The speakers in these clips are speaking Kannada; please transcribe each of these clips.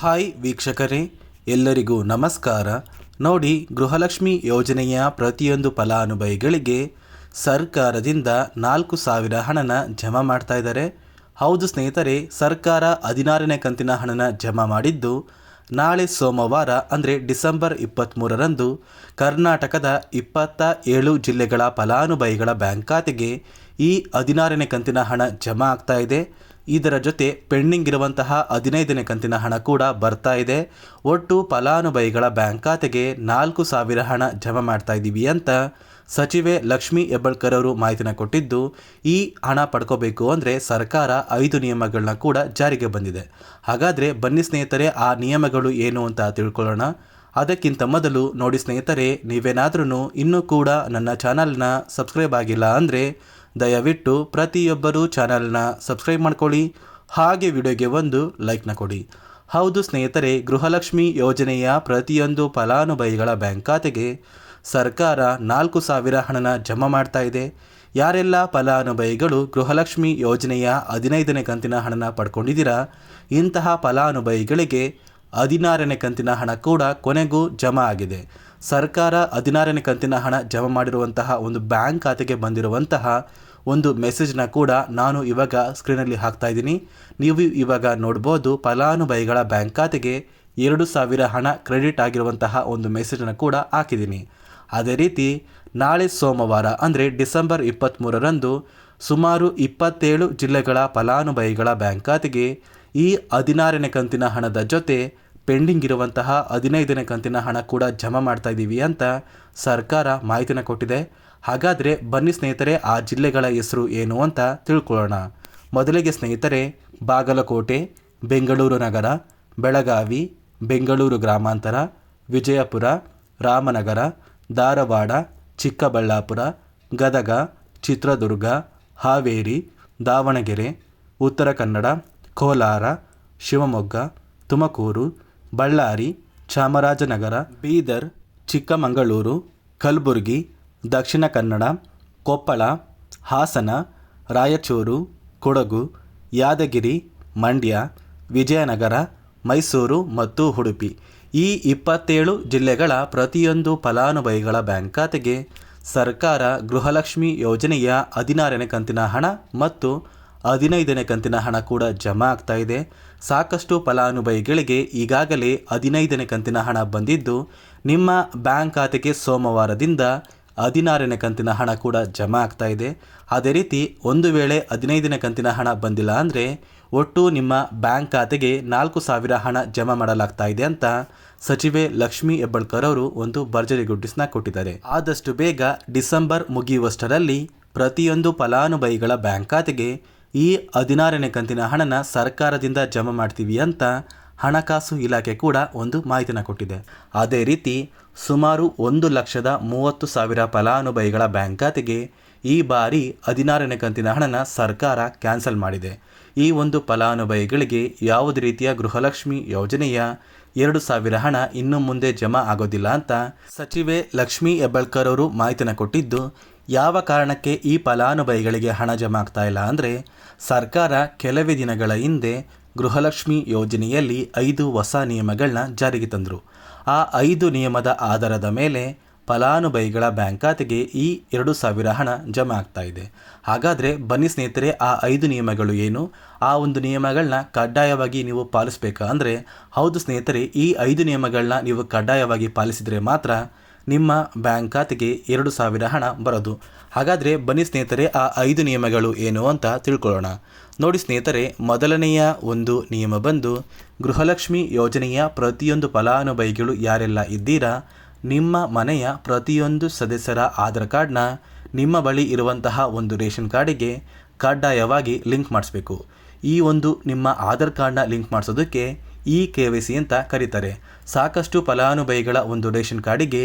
ಹಾಯ್ ವೀಕ್ಷಕರೇ, ಎಲ್ಲರಿಗೂ ನಮಸ್ಕಾರ. ನೋಡಿ, ಗೃಹಲಕ್ಷ್ಮಿ ಯೋಜನೆಯ ಪ್ರತಿಯೊಂದು ಫಲಾನುಭವಿಗಳಿಗೆ ಸರ್ಕಾರದಿಂದ ನಾಲ್ಕು ಸಾವಿರ ಹಣನ ಜಮಾ ಮಾಡ್ತಾ ಇದ್ದಾರೆ. ಹೌದು ಸ್ನೇಹಿತರೆ, ಸರ್ಕಾರ ಹದಿನಾರನೇ ಕಂತಿನ ಹಣನ ಜಮಾ ಮಾಡಿದ್ದು ನಾಳೆ ಸೋಮವಾರ, ಅಂದರೆ ಡಿಸೆಂಬರ್ ಇಪ್ಪತ್ತ್ಮೂರರಂದು ಕರ್ನಾಟಕದ ಇಪ್ಪತ್ತ ಏಳು ಜಿಲ್ಲೆಗಳ ಫಲಾನುಭವಿಗಳ ಬ್ಯಾಂಕ್ ಖಾತೆಗೆ ಈ ಹದಿನಾರನೇ ಕಂತಿನ ಹಣ ಜಮಾ ಆಗ್ತಾ ಇದೆ. ಇದರ ಜೊತೆ ಪೆಂಡಿಂಗ್ ಇರುವಂತಹ ಹದಿನೈದನೇ ಕಂತಿನ ಹಣ ಕೂಡ ಬರ್ತಾ ಇದೆ. ಒಟ್ಟು ಫಲಾನುಭವಿಗಳ ಬ್ಯಾಂಕ್ ಖಾತೆಗೆ ನಾಲ್ಕು ಸಾವಿರ ಹಣ ಜಮಾ ಮಾಡ್ತಾ ಇದ್ದೀವಿ ಅಂತ ಸಚಿವೆ ಲಕ್ಷ್ಮಿ ಹೆಬ್ಬಳ್ಕರ್ ಅವರು ಮಾಹಿತಿನ ಕೊಟ್ಟಿದ್ದು, ಈ ಹಣ ಪಡ್ಕೋಬೇಕು ಅಂದರೆ ಸರ್ಕಾರ ಐದು ನಿಯಮಗಳನ್ನ ಕೂಡ ಜಾರಿಗೆ ಬಂದಿದೆ. ಹಾಗಾದರೆ ಬನ್ನಿ ಸ್ನೇಹಿತರೆ, ಆ ನಿಯಮಗಳು ಏನು ಅಂತ ತಿಳ್ಕೊಳ್ಳೋಣ. ಅದಕ್ಕಿಂತ ಮೊದಲು ನೋಡಿ ಸ್ನೇಹಿತರೆ ನೀವೇನಾದ್ರೂ ಇನ್ನೂ ಕೂಡ ನನ್ನ ಚಾನಲ್ನ ಸಬ್ಸ್ಕ್ರೈಬ್ ಆಗಿಲ್ಲ ಅಂದರೆ ದಯವಿಟ್ಟು ಪ್ರತಿಯೊಬ್ಬರೂ ಚಾನಲ್ನ ಸಬ್ಸ್ಕ್ರೈಬ್ ಮಾಡ್ಕೊಳ್ಳಿ, ಹಾಗೆ ವಿಡಿಯೋಗೆ ಒಂದು ಲೈಕ್ನ ಕೊಡಿ. ಹೌದು ಸ್ನೇಹಿತರೆ, ಗೃಹಲಕ್ಷ್ಮಿ ಯೋಜನೆಯ ಪ್ರತಿಯೊಂದು ಫಲಾನುಭವಿಗಳ ಬ್ಯಾಂಕ್ ಖಾತೆಗೆ ಸರ್ಕಾರ ನಾಲ್ಕು ಸಾವಿರ ಹಣನ ಜಮಾ ಮಾಡ್ತಾ ಇದೆ. ಯಾರೆಲ್ಲ ಫಲಾನುಭವಿಗಳು ಗೃಹಲಕ್ಷ್ಮಿ ಯೋಜನೆಯ ಹದಿನೈದನೇ ಕಂತಿನ ಹಣನ ಪಡ್ಕೊಂಡಿದ್ದೀರಾ, ಇಂತಹ ಫಲಾನುಭವಿಗಳಿಗೆ ಹದಿನಾರನೇ ಕಂತಿನ ಹಣ ಕೂಡ ಕೊನೆಗೂ ಜಮಾ ಆಗಿದೆ. ಸರ್ಕಾರ ಹದಿನಾರನೇ ಕಂತಿನ ಹಣ ಜಮಾ ಮಾಡಿರುವಂತಹ ಒಂದು ಬ್ಯಾಂಕ್ ಖಾತೆಗೆ ಬಂದಿರುವಂತಹ ಒಂದು ಮೆಸೇಜ್ನ ಕೂಡ ನಾನು ಇವಾಗ ಸ್ಕ್ರೀನಲ್ಲಿ ಹಾಕ್ತಾ ಇದ್ದೀನಿ. ನೀವು ಇವಾಗ ನೋಡ್ಬೋದು ಫಲಾನುಭವಿಗಳ ಬ್ಯಾಂಕ್ ಖಾತೆಗೆ ಎರಡು ಸಾವಿರ ಹಣ ಕ್ರೆಡಿಟ್ ಆಗಿರುವಂತಹ ಒಂದು ಮೆಸೇಜನ್ನು ಕೂಡ ಹಾಕಿದ್ದೀನಿ. ಅದೇ ರೀತಿ ನಾಳೆ ಸೋಮವಾರ ಅಂದರೆ ಡಿಸೆಂಬರ್ ಇಪ್ಪತ್ತ್ಮೂರರಂದು ಸುಮಾರು ಇಪ್ಪತ್ತೇಳು ಜಿಲ್ಲೆಗಳ ಫಲಾನುಭವಿಗಳ ಬ್ಯಾಂಕ್ ಖಾತೆಗೆ ಈ ಹದಿನಾರನೇ ಕಂತಿನ ಹಣದ ಜೊತೆ ಪೆಂಡಿಂಗ್ ಇರುವಂತಹ ಹದಿನೈದನೇ ಕಂತಿನ ಹಣ ಕೂಡ ಜಮಾ ಮಾಡ್ತಾ ಇದ್ದೀವಿ ಅಂತ ಸರ್ಕಾರ ಮಾಹಿತಿನ ಕೊಟ್ಟಿದೆ. ಹಾಗಾದರೆ ಬನ್ನಿ ಸ್ನೇಹಿತರೆ, ಆ ಜಿಲ್ಲೆಗಳ ಹೆಸರು ಏನು ಅಂತ ತಿಳ್ಕೊಳ್ಳೋಣ. ಮೊದಲಿಗೆ ಸ್ನೇಹಿತರೆ, ಬಾಗಲಕೋಟೆ, ಬೆಂಗಳೂರು ನಗರ, ಬೆಳಗಾವಿ, ಬೆಂಗಳೂರು ಗ್ರಾಮಾಂತರ, ವಿಜಯಪುರ, ರಾಮನಗರ, ಧಾರವಾಡ, ಚಿಕ್ಕಬಳ್ಳಾಪುರ, ಗದಗ, ಚಿತ್ರದುರ್ಗ, ಹಾವೇರಿ, ದಾವಣಗೆರೆ, ಉತ್ತರ ಕನ್ನಡ, ಕೋಲಾರ, ಶಿವಮೊಗ್ಗ, ತುಮಕೂರು ಬಳ್ಳಾರಿ, ಚಾಮರಾಜನಗರ, ಬೀದರ್, ಚಿಕ್ಕಮಗಳೂರು, ಕಲಬುರಗಿ, ದಕ್ಷಿಣ ಕನ್ನಡ, ಕೊಪ್ಪಳ, ಹಾಸನ, ರಾಯಚೂರು, ಕೊಡಗು, ಯಾದಗಿರಿ, ಮಂಡ್ಯ, ವಿಜಯನಗರ, ಮೈಸೂರು ಮತ್ತು ಉಡುಪಿ. ಈ ಇಪ್ಪತ್ತೇಳು ಜಿಲ್ಲೆಗಳ ಪ್ರತಿಯೊಂದು ಫಲಾನುಭವಿಗಳ ಬ್ಯಾಂಕ್ ಖಾತೆಗೆ ಸರ್ಕಾರ ಗೃಹಲಕ್ಷ್ಮಿ ಯೋಜನೆಯ ಹದಿನಾರನೇ ಕಂತಿನ ಹಣ ಮತ್ತು ಹದಿನೈದನೇ ಕಂತಿನ ಹಣ ಕೂಡ ಜಮಾ ಆಗ್ತಾ ಇದೆ. ಸಾಕಷ್ಟು ಫಲಾನುಭವಿಗಳಿಗೆ ಈಗಾಗಲೇ ಹದಿನೈದನೇ ಕಂತಿನ ಹಣ ಬಂದಿದ್ದು, ನಿಮ್ಮ ಬ್ಯಾಂಕ್ ಖಾತೆಗೆ ಸೋಮವಾರದಿಂದ ಹದಿನಾರನೇ ಕಂತಿನ ಹಣ ಕೂಡ ಜಮಾ ಆಗ್ತಾ ಇದೆ. ಅದೇ ರೀತಿ, ಒಂದು ವೇಳೆ ಹದಿನೈದನೇ ಕಂತಿನ ಹಣ ಬಂದಿಲ್ಲ ಅಂದರೆ ಒಟ್ಟು ನಿಮ್ಮ ಬ್ಯಾಂಕ್ ಖಾತೆಗೆ ನಾಲ್ಕು ಸಾವಿರ ಹಣ ಜಮಾ ಮಾಡಲಾಗ್ತಾ ಇದೆ ಅಂತ ಸಚಿವೆ ಲಕ್ಷ್ಮಿ ಹೆಬ್ಬಳ್ಕರ್ ಅವರು ಒಂದು ಭರ್ಜರಿ ಗುಡ್ಡಿಸ್ನ ಕೊಟ್ಟಿದ್ದಾರೆ. ಆದಷ್ಟು ಬೇಗ ಡಿಸೆಂಬರ್ ಮುಗಿಯುವಷ್ಟರಲ್ಲಿ ಪ್ರತಿಯೊಂದು ಫಲಾನುಭವಿಗಳ ಬ್ಯಾಂಕ್ ಖಾತೆಗೆ ಈ ಹದಿನಾರನೇ ಕಂತಿನ ಹಣನ ಸರ್ಕಾರದಿಂದ ಜಮಾ ಮಾಡ್ತೀವಿ ಅಂತ ಹಣಕಾಸು ಇಲಾಖೆ ಕೂಡ ಒಂದು ಮಾಹಿತಿನ ಕೊಟ್ಟಿದೆ. ಅದೇ ರೀತಿ ಸುಮಾರು ಒಂದು ಲಕ್ಷದ ಮೂವತ್ತು ಸಾವಿರ ಫಲಾನುಭವಿಗಳ ಬ್ಯಾಂಕ್ ಖಾತೆಗೆ ಈ ಬಾರಿ ಹದಿನಾರನೇ ಕಂತಿನ ಹಣನ ಸರ್ಕಾರ ಕ್ಯಾನ್ಸಲ್ ಮಾಡಿದೆ. ಈ ಒಂದು ಫಲಾನುಭವಿಗಳಿಗೆ ಯಾವುದೇ ರೀತಿಯ ಗೃಹಲಕ್ಷ್ಮಿ ಯೋಜನೆಯ ಎರಡು ಸಾವಿರ ಹಣ ಇನ್ನು ಮುಂದೆ ಜಮಾ ಆಗೋದಿಲ್ಲ ಅಂತ ಸಚಿವೆ ಲಕ್ಷ್ಮಿ ಹೆಬ್ಬಳ್ಕರ್ ಅವರು ಮಾಹಿತಿನ ಕೊಟ್ಟಿದ್ದು ಯಾವ ಕಾರಣಕ್ಕೆ ಈ ಫಲಾನುಭವಿಗಳಿಗೆ ಹಣ ಜಮಾ ಆಗ್ತಾ ಇಲ್ಲ ಅಂದರೆ ಸರ್ಕಾರ ಕೆಲವೇ ದಿನಗಳ ಹಿಂದೆ ಗೃಹಲಕ್ಷ್ಮಿ ಯೋಜನೆಯಲ್ಲಿ ಐದು ಹೊಸ ನಿಯಮಗಳನ್ನ ಜಾರಿಗೆ ತಂದರು. ಆ ಐದು ನಿಯಮದ ಆಧಾರದ ಮೇಲೆ ಫಲಾನುಭವಿಗಳ ಬ್ಯಾಂಕ್ ಖಾತೆಗೆ ಈ ಎರಡು ಸಾವಿರ ಹಣ ಜಮಾ ಆಗ್ತಾ ಇದೆ. ಹಾಗಾದರೆ ಬನ್ನಿ ಸ್ನೇಹಿತರೆ, ಆ ಐದು ನಿಯಮಗಳು ಏನು? ಆ ಒಂದು ನಿಯಮಗಳನ್ನ ಕಡ್ಡಾಯವಾಗಿ ನೀವು ಪಾಲಿಸಬೇಕಾ ಅಂದರೆ, ಹೌದು ಸ್ನೇಹಿತರೆ, ಈ ಐದು ನಿಯಮಗಳನ್ನ ನೀವು ಕಡ್ಡಾಯವಾಗಿ ಪಾಲಿಸಿದರೆ ಮಾತ್ರ ನಿಮ್ಮ ಬ್ಯಾಂಕ್ ಖಾತೆಗೆ ಎರಡು ಸಾವಿರ ಹಣ ಬರೋದು. ಹಾಗಾದರೆ ಬನ್ನಿ ಸ್ನೇಹಿತರೆ, ಆ ಐದು ನಿಯಮಗಳು ಏನು ಅಂತ ತಿಳ್ಕೊಳ್ಳೋಣ. ನೋಡಿ ಸ್ನೇಹಿತರೆ, ಮೊದಲನೆಯ ಒಂದು ನಿಯಮ ಬಂದು, ಗೃಹಲಕ್ಷ್ಮಿ ಯೋಜನೆಯ ಪ್ರತಿಯೊಂದು ಫಲಾನುಭವಿಗಳು ಯಾರೆಲ್ಲ ಇದ್ದೀರಾ, ನಿಮ್ಮ ಮನೆಯ ಪ್ರತಿಯೊಂದು ಸದಸ್ಯರ ಆಧಾರ್ ಕಾರ್ಡ್ನ ನಿಮ್ಮ ಬಳಿ ಇರುವಂತಹ ಒಂದು ರೇಷನ್ ಕಾರ್ಡಿಗೆ ಕಡ್ಡಾಯವಾಗಿ ಲಿಂಕ್ ಮಾಡಿಸ್ಬೇಕು. ಈ ಒಂದು ನಿಮ್ಮ ಆಧಾರ್ ಕಾರ್ಡ್ನ ಲಿಂಕ್ ಮಾಡಿಸೋದಕ್ಕೆ ಇ ಕೆ ವೈ ಸಿ ಅಂತ ಕರೀತಾರೆ. ಸಾಕಷ್ಟು ಫಲಾನುಭವಿಗಳ ಒಂದು ರೇಷನ್ ಕಾರ್ಡಿಗೆ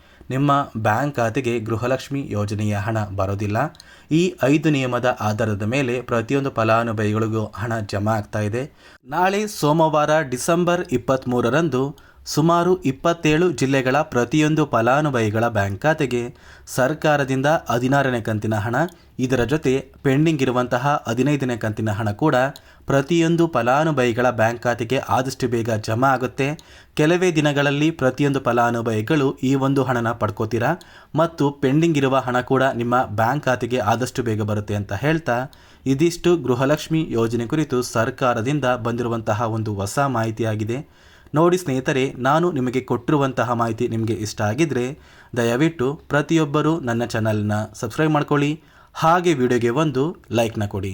ನಿಮ್ಮ ಬ್ಯಾಂಕ್ ಖಾತೆಗೆ ಗೃಹಲಕ್ಷ್ಮಿ ಯೋಜನೆಯ ಹಣ ಬರೋದಿಲ್ಲ. ಈ ಐದು ನಿಯಮದ ಆಧಾರದ ಮೇಲೆ ಪ್ರತಿಯೊಂದು ಫಲಾನುಭವಿಗಳಿಗೂ ಹಣ ಜಮಾ ಆಗ್ತಾ ಇದೆ. ನಾಳೆ ಸೋಮವಾರ ಡಿಸೆಂಬರ್ ಇಪ್ಪತ್ತ್ಮೂರರಂದು ಸುಮಾರು ಇಪ್ಪತ್ತೇಳು ಜಿಲ್ಲೆಗಳ ಪ್ರತಿಯೊಂದು ಫಲಾನುಭವಿಗಳ ಬ್ಯಾಂಕ್ ಖಾತೆಗೆ ಸರ್ಕಾರದಿಂದ ಹದಿನಾರನೇ ಕಂತಿನ ಹಣ, ಇದರ ಜೊತೆ ಪೆಂಡಿಂಗ್ ಇರುವಂತಹ ಹದಿನೈದನೇ ಕಂತಿನ ಹಣ ಕೂಡ ಪ್ರತಿಯೊಂದು ಫಲಾನುಭವಿಗಳ ಬ್ಯಾಂಕ್ ಖಾತೆಗೆ ಆದಷ್ಟು ಬೇಗ ಜಮಾ ಆಗುತ್ತೆ. ಕೆಲವೇ ದಿನಗಳಲ್ಲಿ ಪ್ರತಿಯೊಂದು ಫಲಾನುಭವಿಗಳು ಈ ಒಂದು ಹಣನ ಪಡ್ಕೋತೀರಾ? ಮತ್ತು ಪೆಂಡಿಂಗ್ ಇರುವ ಹಣ ಕೂಡ ನಿಮ್ಮ ಬ್ಯಾಂಕ್ ಖಾತೆಗೆ ಆದಷ್ಟು ಬೇಗ ಬರುತ್ತೆ ಅಂತ ಹೇಳ್ತಾ ಇದಿಷ್ಟು ಗೃಹಲಕ್ಷ್ಮಿ ಯೋಜನೆ ಕುರಿತು ಸರ್ಕಾರದಿಂದ ಬಂದಿರುವಂತಹ ಒಂದು ಹೊಸ ಮಾಹಿತಿಯಾಗಿದೆ. ನೋಡಿ ಸ್ನೇಹಿತರೆ, ನಾನು ನಿಮಗೆ ಕೊಟ್ಟಿರುವಂತಹ ಮಾಹಿತಿ ನಿಮಗೆ ಇಷ್ಟ ಆಗಿದ್ದರೆ ದಯವಿಟ್ಟು ಪ್ರತಿಯೊಬ್ಬರೂ ನನ್ನ ಚಾನಲ್ನ ಸಬ್ಸ್ಕ್ರೈಬ್ ಮಾಡ್ಕೊಳ್ಳಿ. ಹಾಗೆ ವಿಡಿಯೋಗೆ ಒಂದು ಲೈಕ್ನ ಕೊಡಿ.